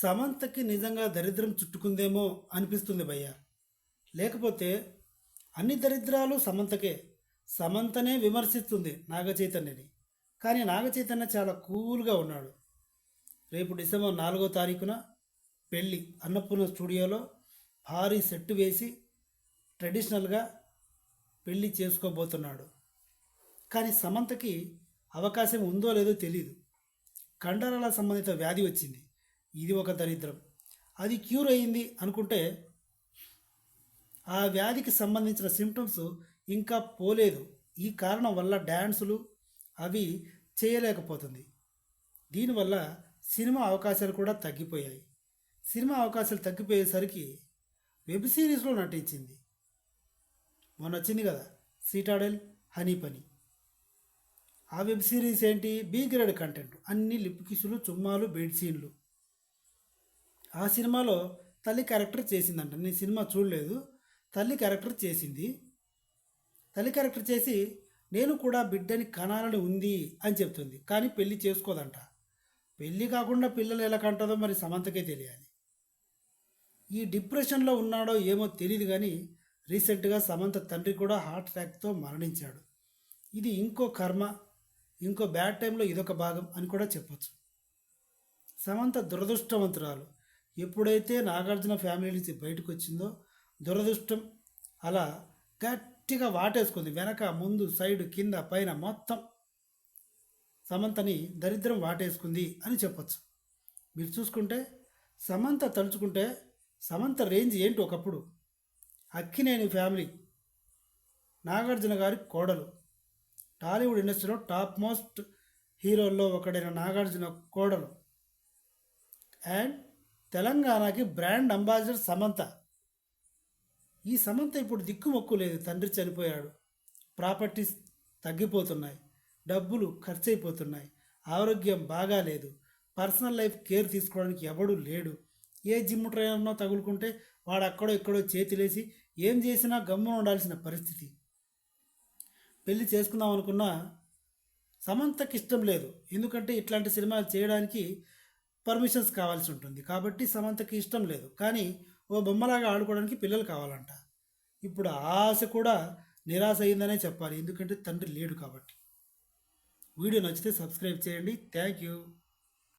సమంతకి నిజంగా దరిద్రం చుట్టుకుందేమో అనిపిస్తుంది భయ్య. లేకపోతే అన్ని దరిద్రాలు సమంతకే. సమంతనే విమర్శిస్తుంది నాగచైతన్యని. కానీ నాగచైతన్య చాలా కూల్గా ఉన్నాడు. రేపు డిసెంబర్ నాలుగో తారీఖున పెళ్ళి అన్నపూర్ణ స్టూడియోలో భారీ సెట్ వేసి ట్రెడిషనల్గా పెళ్ళి చేసుకోబోతున్నాడు. కానీ సమంతకి అవకాశం ఉందో లేదో తెలియదు కండరాల సంబంధిత వ్యాధి వచ్చింది. ఇది ఒక దరిద్రం. అది క్యూర్ అయింది అనుకుంటే ఆ వ్యాధికి సంబంధించిన సిమ్టమ్స్ ఇంకా పోలేదు. ఈ కారణం వల్ల డ్యాన్సులు అవి చేయలేకపోతుంది. దీనివల్ల సినిమా అవకాశాలు కూడా తగ్గిపోయాయి. సినిమా అవకాశాలు తగ్గిపోయేసరికి వెబ్ సిరీస్లో నటించింది. మొన్న వచ్చింది కదా సీటాడెల్ హనీ పని ఆ వెబ్ సిరీస్ ఏంటి? బీ గ్రేడ్ కంటెంట్ అన్ని లిప్ కిసులు చుమ్మాలు బెడ్ సీన్లు ఆ సినిమాలో తల్లి క్యారెక్టర్ చేసిందంట. నేను సినిమా చూడలేదు. తల్లి క్యారెక్టర్ చేసింది. తల్లి క్యారెక్టర్ చేసి నేను కూడా బిడ్డని కనాలని ఉంది అని చెప్తుంది. కానీ పెళ్ళి చేసుకోదంట. పెళ్ళి కాకుండా పిల్లలు ఎలా కంటుందో మరి సమంతకే తెలియాలి. ఈ డిప్రెషన్లో ఉన్నాడో ఏమో తెలియదు కానీ రీసెంట్గా సమంత తండ్రి కూడా హార్ట్ అటాక్తో మరణించాడు. ఇది ఇంకో కర్మ ఇంకో బ్యాడ్ టైంలో ఇదొక భాగం అని కూడా చెప్పొచ్చు. సమంత దురదృష్టవంతురాలు. ఎప్పుడైతే నాగార్జున ఫ్యామిలీ నుంచి బయటకు వచ్చిందో దురదృష్టం అలా గట్టిగా వాటేసుకుంది. వెనక ముందు సైడ్ కింద పైన మొత్తం సమంతని దరిద్రం వాటేసుకుంది అని చెప్పొచ్చు. మీరు చూసుకుంటే సమంత తలుచుకుంటే సమంత రేంజ్ ఏంటి ఒకప్పుడు? అక్కినేని ఫ్యామిలీ నాగార్జున గారి కోడలు. టాలీవుడ్ ఇండస్ట్రీలో టాప్ మోస్ట్ హీరోల్లో ఒకడైన నాగార్జున కోడలు. అండ్ తెలంగాణకి బ్రాండ్ అంబాసిడర్ సమంత. ఈ సమంత ఇప్పుడు దిక్కుమొక్కు లేదు. తండ్రి చనిపోయాడు. ప్రాపర్టీస్ తగ్గిపోతున్నాయి. డబ్బులు ఖర్చు అయిపోతున్నాయి ఆరోగ్యం బాగాలేదు పర్సనల్ లైఫ్ కేర్ తీసుకోవడానికి ఎవడూ లేడు. ఏ జిమ్ ట్రైనర్నో తగులుకుంటే వాడు అక్కడో ఇక్కడో చేతిలేసి ఏం చేసినా గమ్మున ఉండాల్సిన పరిస్థితి. పెళ్ళి చేసుకుందాం అనుకున్నా సమంతకి ఇష్టం లేదు. ఎందుకంటే ఇట్లాంటి సినిమాలు చేయడానికి పర్మిషన్స్ కావాల్సి ఉంటుంది. కాబట్టి సమంతకి ఇష్టం లేదు. కానీ ఓ బొమ్మలాగా ఆడుకోవడానికి పిల్లలు కావాలంట. ఇప్పుడు ఆ ఆశ కూడా నిరాశ అయిందనే చెప్పాలి. ఎందుకంటే తండ్రి లేడు కాబట్టి. వీడియో నచ్చితే సబ్స్క్రైబ్ చేయండి. Thank you.